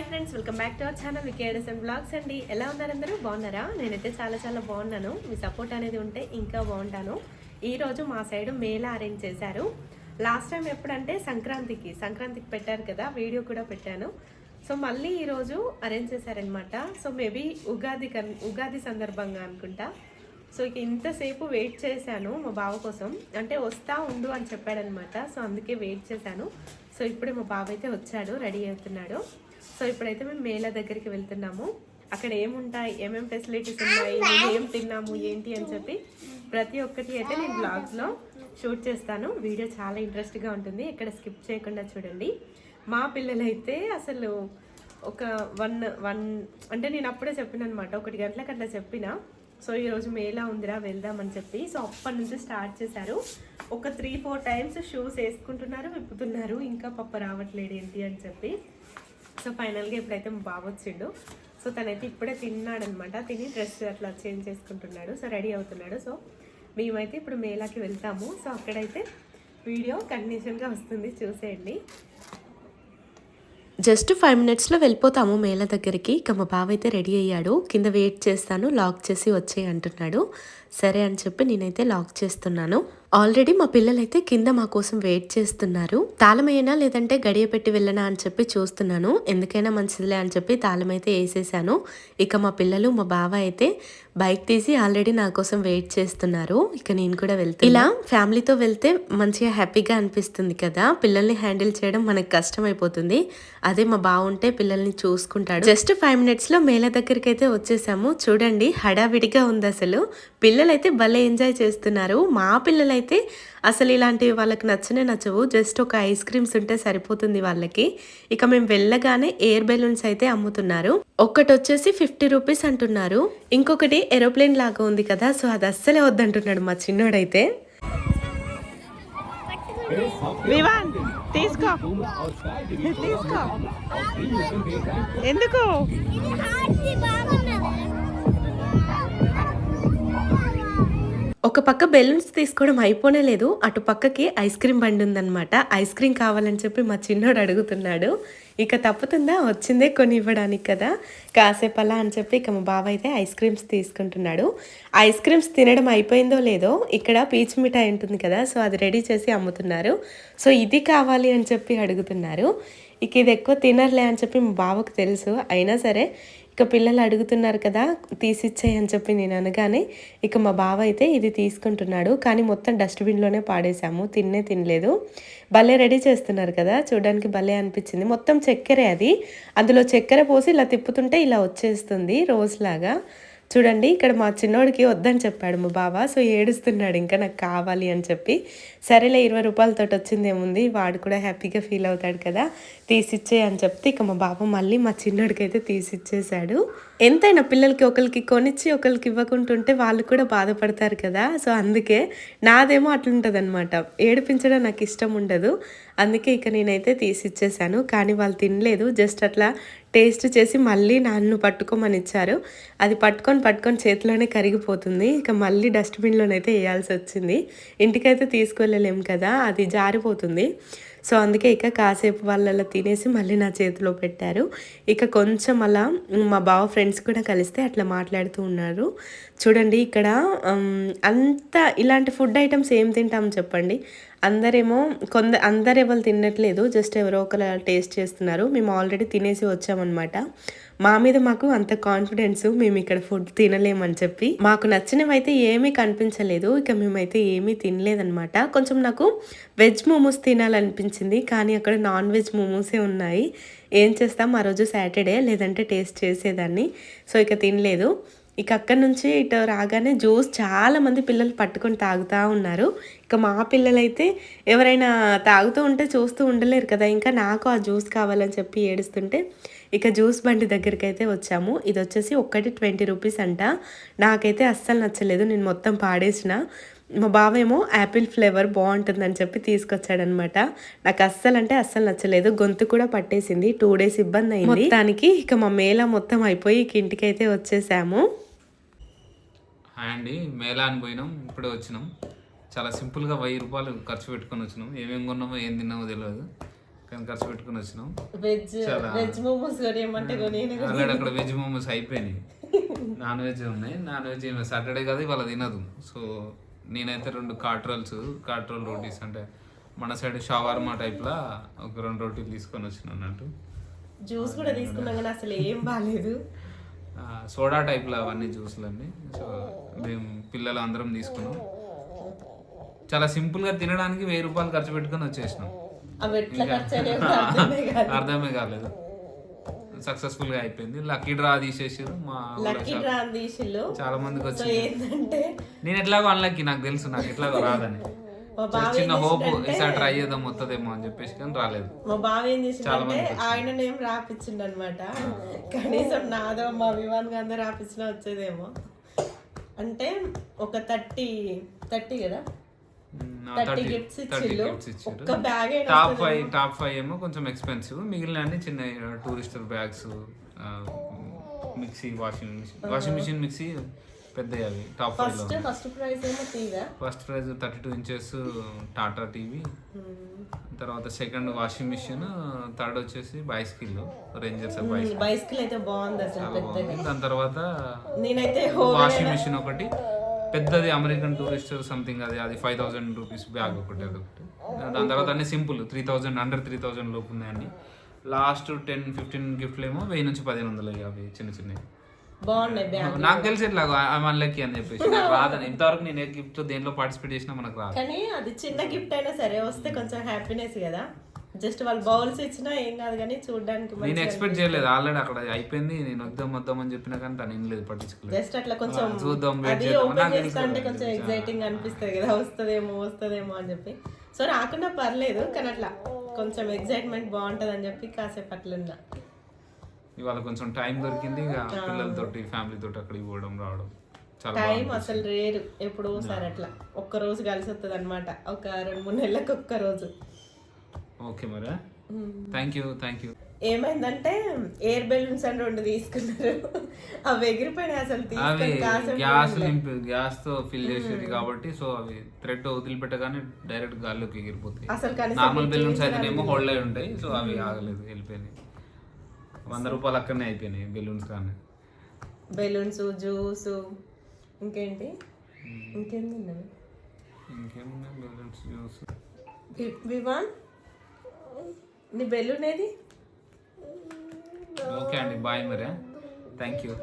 Hi friends welcome back to our channel VKS and vlogs అండి. ఎలా ఉన్నారు అందరూ? బాగున్నారా? నేనైతే చాలా చాలా బాగున్నాను. మీ సపోర్ట్ అనేది ఉంటే ఇంకా బాగుంటాను. ఈ రోజు మా సైడ్ మేళా అరేంజ్ చేశారు. లాస్ట్ టైం ఎప్పుడంటే సంక్రాంతికి సంక్రాంతికి పెట్టారు కదా వీడియో కూడా పెట్టాను. సో మళ్ళీ ఈరోజు అరేంజ్ చేశారనమాట సో మేబీ ఉగాది కన్ ఉగాది సందర్భంగా అనుకుంటా. సో ఇక ఇంతసేపు వెయిట్ చేశాను మా బావ కోసం. అంటే వస్తా ఉండు అని చెప్పాడనమాట సో అందుకే వెయిట్ చేశాను. సో ఇప్పుడే మా బాబు అయితే వచ్చాడు రెడీ అవుతున్నాడు. సో ఇప్పుడైతే మేము మేళా దగ్గరికి వెళ్తున్నాము. అక్కడ ఏముంటాయి ఏమేమి ఫెసిలిటీస్ ఉన్నాయి మేము ఏం తిన్నాము ఏంటి అని చెప్పి ప్రతి ఒక్కటి అయితే నేను బ్లాగ్స్లో షూట్ చేస్తాను. వీడియో చాలా ఇంట్రెస్ట్గా ఉంటుంది ఎక్కడ స్కిప్ చేయకుండా చూడండి. మా పిల్లలైతే అసలు ఒక వన్ వన్ అంటే నేను అప్పుడే చెప్పిన అనమాట ఒకటి గంటలకు అట్లా చెప్పిన. సో ఈరోజు మేలా ఉందిరా వెళ్దామని చెప్పి. సో అప్పటి నుంచి స్టార్ట్ చేశారు. ఒక త్రీ ఫోర్ టైమ్స్ షూస్ వేసుకుంటున్నారు విప్పుతున్నారు. ఇంకా పప్ప రావట్లేదు ఏంటి అని చెప్పి. సో ఫైనల్గా ఇప్పుడైతే మా వచ్చిండు. సో తనైతే ఇప్పుడే తిన్నాడనమాట. తిని డ్రెస్ అట్లా చేంజ్ చేసుకుంటున్నాడు. సో రెడీ అవుతున్నాడు. సో మేమైతే ఇప్పుడు మేలాకి వెళ్తాము. సో అక్కడైతే వీడియో కంటిన్యూషన్గా వస్తుంది. చూసేయండి. జస్ట్ ఫైవ్ మినిట్స్లో వెళ్ళిపోతాము మేళ దగ్గరికి. ఇక మా బావ అయితే రెడీ అయ్యాడు. కింద వెయిట్ చేస్తాను లాక్ చేసి వచ్చేయి అంటున్నాడు. సరే అని చెప్పి నేనైతే లాక్ చేస్తున్నాను. ఆల్రెడీ మా పిల్లలైతే కింద మా కోసం వెయిట్ చేస్తున్నారు. తాళమయ్యనా లేదంటే గడియ పెట్టి వెళ్ళనా అని చెప్పి చూస్తున్నాను. ఎందుకైనా మంచిదిలే అని చెప్పి తాళం అయితే వేసేసాను. ఇక మా పిల్లలు మా బావ అయితే బైక్ తీసి ఆల్రెడీ నా కోసం వెయిట్ చేస్తున్నారు. ఇక నేను కూడా వెళ్తాను ఇలా ఫ్యామిలీతో వెళ్తే మంచిగా హ్యాపీగా అనిపిస్తుంది కదా. పిల్లల్ని హ్యాండిల్ చేయడం మనకు కష్టం అయిపోతుంది అదే మా బాగుంటే పిల్లల్ని చూసుకుంటాడు. జస్ట్ ఫైవ్ మినిట్స్లో మేళ దగ్గరికి అయితే వచ్చేసాము. చూడండి హడావిడిగా ఉంది అసలు పిల్లలైతే భలే ఎంజాయ్ చేస్తున్నారు. మా పిల్లలైతే అసలు ఇలాంటివి వాళ్ళకి నచ్చనే నచ్చవు. జస్ట్ ఒక ఐస్ క్రీమ్స్ ఉంటే సరిపోతుంది వాళ్ళకి. ఇక మేము వెళ్ళగానే ఎయిర్ బెలూన్స్ అయితే అమ్ముతున్నారు. ఒక్కటి వచ్చేసి ఫిఫ్టీ రూపీస్ అంటున్నారు. ఇంకొకటి ఏరోప్లేన్ లాగా ఉంది కదా సో అది అస్సలే వద్దంటున్నాడు మా చిన్నోడైతే. వివాన్ తీసుకో. తీసుకో. ఎందుకు? ఒక పక్క బెలూన్స్ తీసుకోవడం అయిపోనే లేదు. అటు పక్కకి ఐస్ క్రీమ్ బండి ఉందన్నమాట. ఐస్ క్రీమ్ కావాలని చెప్పి మా చిన్నోడు అడుగుతున్నాడు. ఇక తప్పుతుందా? వచ్చిందే కొని ఇవ్వడానికి కదా. కాసేపు అలా అని చెప్పి ఇక మా బావ అయితే ఐస్ క్రీమ్స్ తీసుకుంటున్నాడు. ఐస్ క్రీమ్స్ తినడం అయిపోయిందో లేదో ఇక్కడ పీచ్ మిఠాయి ఉంటుంది కదా సో అది రెడీ చేసి అమ్ముతున్నారు. సో ఇది కావాలి అని చెప్పి అడుగుతున్నారు. ఇక ఇది ఎక్కువ తినర్లే అని చెప్పి మా బావకు తెలుసు. అయినా సరే ఇక పిల్లలు అడుగుతున్నారు కదా తీసిచ్చాయి అని చెప్పి నేను అనగానే ఇక మా బావ అయితే ఇది తీసుకుంటున్నాడు. కానీ మొత్తం డస్ట్బిన్లోనే పాడేశాము. తిన్నే తినలేదు. భలే రెడీ చేస్తున్నారు కదా చూడడానికి భలే అనిపించింది. మొత్తం చక్కెరే అది. అందులో చక్కెర పోసి ఇలా తిప్పుతుంటే ఇలా వచ్చేస్తుంది రోజులాగా. చూడండి ఇక్కడ మా చిన్నోడికి వద్దని చెప్పాడు మా బావ. సో ఏడుస్తున్నాడు ఇంకా నాకు కావాలి అని చెప్పి. సరేలే ఇరవై రూపాయలతో వచ్చిందేముంది? వాడు కూడా హ్యాపీగా ఫీల్ అవుతాడు కదా? తీసిచ్చే అని చెప్తే ఇక మా బాబు మళ్ళీ మా చిన్నోడికి అయితే తీసిచ్చేసాడు ఎంతైనా పిల్లలకి ఒకరికి కొనిచ్చి ఒకరికి ఇవ్వకుంటుంటే వాళ్ళు కూడా బాధపడతారు కదా? సో అందుకే నాదేమో అట్లుంటుంది అనమాట ఏడిపించడం నాకు ఇష్టం ఉండదు. అందుకే ఇక నేనైతే తీసిచ్చేసాను కానీ వాళ్ళు తినలేదు. జస్ట్ అట్లా టేస్ట్ చేసి మళ్ళీ నన్ను పట్టుకోమని ఇచ్చారు. అది పట్టుకొని పట్టుకొని చేతిలోనే కరిగిపోతుంది. ఇక మళ్ళీ డస్ట్బిన్లోనైతే వేయాల్సి వచ్చింది ఇంటికైతే తీసుకొని తీసుకెళ్ళలేం కదా అది జారిపోతుంది. సో అందుకే ఇక కాసేపు వాళ్ళలో తినేసి మళ్ళీ నా చేతిలో పెట్టారు. ఇక కొంచెం అలా మా బావ ఫ్రెండ్స్ కూడా కలిస్తే అట్లా మాట్లాడుతూ ఉన్నారు. చూడండి ఇక్కడ అంత ఇలాంటి ఫుడ్ ఐటమ్స్ ఏం తింటాం చెప్పండి? అందరేమో కొంద అందరు ఎవరు తినట్లేదు జస్ట్ ఎవరో ఒకరు టేస్ట్ చేస్తున్నారు. మేము ఆల్రెడీ తినేసి వచ్చామన్నమాట. మా మీద మాకు అంత కాన్ఫిడెన్స్ మేము ఇక్కడ ఫుడ్ తినలేమని చెప్పి. మాకు నచ్చినవి అయితే ఏమీ కనిపించలేదు ఇక మేమైతే ఏమీ తినలేదన్నమాట. కొంచెం నాకు వెజ్ మోమోస్ తినాలనిపించింది కానీ అక్కడ నాన్ వెజ్ మోమోసే ఉన్నాయి. ఏం చేస్తాం ఆ రోజు సాటర్డే లేదంటే టేస్ట్ చేసేదాన్ని. సో ఇక తినలేదు. ఇక అక్కడి నుంచి ఇటు రాగానే జ్యూస్ చాలా మంది పిల్లలు పట్టుకొని తాగుతూ ఉన్నారు. ఇక మా పిల్లలైతే ఎవరైనా తాగుతూ ఉంటే చూస్తూ ఉండలేరు కదా. ఇంకా నాకు ఆ జ్యూస్ కావాలని చెప్పి ఏడుస్తుంటే ఇక జ్యూస్ బండి దగ్గరికి అయితే వచ్చాము. ఇది వచ్చేసి ఒక్కటి ట్వంటీ రూపీస్ అంట. నాకైతే అస్సలు నచ్చలేదు. నేను మొత్తం పాడేసిన. మా బావ ఏమో యాపిల్ ఫ్లేవర్ బాగుంటుందని చెప్పి తీసుకొచ్చాడనమాట. నాకు అస్సలు అంటే అస్సలు నచ్చలేదు. గొంతు కూడా పట్టేసింది. టూ డేస్ ఇబ్బంది అయింది. మొత్తానికి ఇక మా మేళ మొత్తం అయిపోయి ఇక ఇంటికైతే వచ్చేసాము. హాయ్ అండి. మేళానికి పోయినాం ఇప్పుడే వచ్చినాం. చాలా సింపుల్గా వెయ్యి రూపాయలు ఖర్చు పెట్టుకొని వచ్చినాం. ఏమేమి కొన్నామో ఏం తిన్నామో తెలియదు కానీ ఖర్చు పెట్టుకుని వచ్చినాం. వెజ్ చాలా. ఆల్రెడీ అక్కడ వెజ్ మోమోస్ అయిపోయినాయి. నాన్ వెజ్ ఉన్నాయి. నాన్ వెజ్ సాటర్డే కదా ఇవాళ తినదు. సో నేనైతే రెండు కాట్రోల్స్ కాట్రోల్ రోటీస్ అంటే మన సైడ్ షవర్మా టైప్లా ఒక రెండు రోటీలు తీసుకొని వచ్చిన అన్నట్టు. జ్యూస్ కూడా తీసుకున్నాం కానీ అసలు ఏం బాగాలేదు సోడా టైప్లో అవన్నీ జ్యూస్లు అన్నీ సో మేము పిల్లలు అందరం తీసుకున్నాం. చాలా సింపుల్గా తినడానికి వెయ్యి రూపాయలు ఖర్చు పెట్టుకొని వచ్చేసినాం. అర్థమే కాలేదు. సక్సెస్ఫుల్గా అయిపోయింది. లక్కీ డ్రా తీసేసారు మా లక్కీ చాలా- డ్రా తీసిల్లు చాలా మందికి వచ్చింది. నేను ఎట్లాగో అన్లకి నాకు తెలుసు నాకు ఎట్లాగో రాదని. చిన్న హోప్ ఈసారి ట్రై చేద్దాం వస్తుందేమో అని చెప్పేసి కానీ రాలేదు. మా బావ ఏం చేసిందంటే. ఆయన నేమ్ రాపిచ్చిండు అనమాట కనీసం నాదో మా వివాన్ గాంధీ రాపించినా వచ్చేదేమో. అంటే ఒక థర్టీ థర్టీ కదా? థర్టీ గిఫ్ట్స్ ఇచ్చిళ్ళు. ఒక్క bag top five top five ఏమో కొంచెం ఎక్స్పెన్సివ్ మిగిలిన అన్ని చిన్న tourister bags mixie washing machine washing machine mixie. పెద్దవి అవి. Top five first first prize ఏమో టీవా first prize thirty two inches Tata TV. తర్వాత సెకండ్ వాషింగ్ మిషన్ థర్డ్ వచ్చేసి బైస్కిల్ రేంజర్స్ బైస్కిల్ అయితే బాగుంది అసలు దాని తర్వాత నేనైతే వాషింగ్ మిషన్ ఒకటి. పెద్దది అమెరికన్ టూరిస్టర్ సంథింగ్ అది అది ఫైవ్ థౌసండ్ రూపీస్ బ్యాగ్ ఒకటి అది ఒకటి. దాని తర్వాత అన్ని simple three thousand under three thousand లోపు ఉన్నాయి అన్ని లాస్ట్ టెన్ ఫిఫ్టీన్ గిఫ్ట్లు ఏమో వెయ్యి నుంచి పదిహేను వందలు అవి చిన్న చిన్నవి. బాగున్నాయి నాకు తెలిసి ఇట్లా అని చెప్పేసి. రాదని. ఇంతవరకు నేను ఏ గిఫ్ట్ దేంట్లో పార్టిసిపేట్ చేసినా మనకు రాదు. కానీ అది చిన్న గిఫ్ట్ అయినా సరే వస్తే కొంచెం హ్యాపీనెస్ కదా. జస్ట్ వాళ్ళు బౌల్స్ ఇచ్చినా ఏం కాదు కానీ చూడడానికి నేను ఎక్స్పెక్ట్ చేయలేదు. ఆల్రెడీ అక్కడ అయిపోయింది. నేను వద్దాం వద్దాం అని చెప్పినా కానీ తను ఏం లేదు పట్టించుకోలేదు జస్ట్ అట్లా కొంచెం చూద్దాం, అది. ఓపెన్ నాకు చేస్తా అంటే తెలుసు కొంచెం. ఎగ్జైటింగ్ అనిపిస్తుంది కదా. వస్తుందేమో వస్తుందేమో అని చెప్పి. సో రాకుండా పర్లేదు కానీ అట్లా కొంచెం ఎగ్జైట్మెంట్ బాగుంటది అని చెప్పి కాసేపు అట్లున్నా. ఇవాళ కొంచెం టైం దొరికింది. ఇక పిల్లలతోటి ఫ్యామిలీ తోటి అక్కడికి పోవడం రావడం టైం అసలు రేరు. ఎప్పుడో సార్ అట్లా. ఒక్క రోజు కలిసి వస్తుంది అనమాట ఒక రెండు మూడు నెలలకు ఒక్క రోజు. ఓకే మరి థ్యాంక్ యూ థ్యాంక్ యూ ఏమైందంటే ఎయిర్ బెలూన్స్ అని రెండు తీసుకున్నారు. అవి ఎగిరిపోయినాయి అసలు గ్యాస్ నింపి గ్యాస్తో ఫిల్ చేసేది కాబట్టి సో అవి థ్రెడ్ వదిలిపెట్టగానే డైరెక్ట్ గాల్లోకి ఎగిరిపోతాయి. అసలు నార్మల్ బెలూన్స్ అయితేనేమో హోల్డ్ అయి ఉంటాయి సో అవి ఆగలేదు వెళ్ళిపోయినాయి. వంద రూపాయలు అక్కడనే అయిపోయినాయి బెలూన్స్ కానీ. బెలూన్స్ జ్యూస్ ఇంకేంటి? ఇంకేంటి ఉన్నవి ఇంకేమున్నాయి? Balloons juice. వివాన్? నీ బెలూన్ ఏది? ఓకే అండి బాయ్ మరి థ్యాంక్ యూ.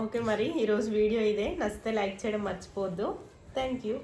ఓకే మరి ఈరోజు వీడియో ఇదే. నచ్చితే లైక్ చేయడం మర్చిపోవద్దు. Thank you.